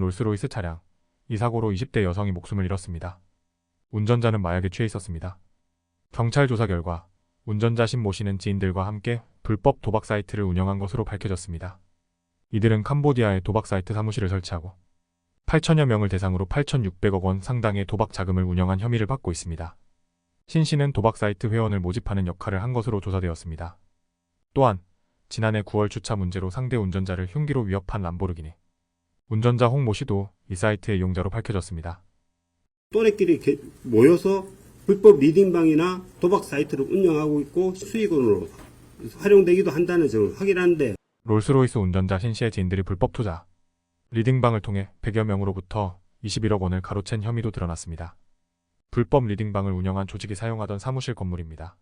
롤스로이스 차량. 이 사고로 20대 여성이 목숨을 잃었습니다. 운전자는 마약에 취해 있었습니다. 경찰 조사 결과 운전자 신모 씨는 지인들과 함께 불법 도박 사이트를 운영한 것으로 밝혀졌습니다. 이들은 캄보디아에 도박 사이트 사무실을 설치하고 8천여 명을 대상으로 8,600억 원 상당의 도박 자금을 운영한 혐의를 받고 있습니다. 신 씨는 도박 사이트 회원을 모집하는 역할을 한 것으로 조사되었습니다. 또한 지난해 9월 주차 문제로 상대 운전자를 흉기로 위협한 람보르기니 운전자 홍모 씨도 이 사이트의 이용자로 밝혀졌습니다. 또래끼리 개- 모여서 불법 리딩방이나 도박 사이트를 운영하고 있고 수익원으로 활용되기도 한다는 점을 확인하는데 롤스로이스 운전자 신 씨의 지인들이 불법 투자, 리딩방을 통해 100여 명으로부터 21억 원을 가로챈 혐의도 드러났습니다. 불법 리딩방을 운영한 조직이 사용하던 사무실 건물입니다.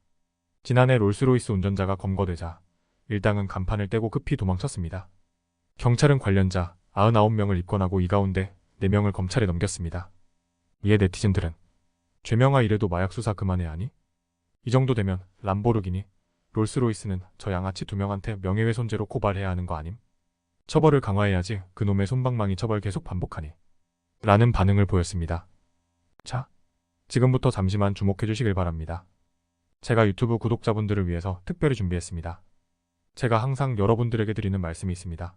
지난해 롤스로이스 운전자가 검거되자 일당은 간판을 떼고 급히 도망쳤습니다. 경찰은 관련자 99명을 입건하고 이 가운데 4명을 검찰에 넘겼습니다. 이에 네티즌들은 죄명아 이래도 마약 수사 그만해 하니? 이 정도 되면 람보르기니, 롤스로이스는 저 양아치 두 명한테 명예훼손죄로 고발해야 하는 거 아님? 처벌을 강화해야지 그놈의 손방망이 처벌 계속 반복하니. 라는 반응을 보였습니다. 자, 지금부터 잠시만 주목해 주시길 바랍니다. 제가 유튜브 구독자분들을 위해서 특별히 준비했습니다. 제가 항상 여러분들에게 드리는 말씀이 있습니다.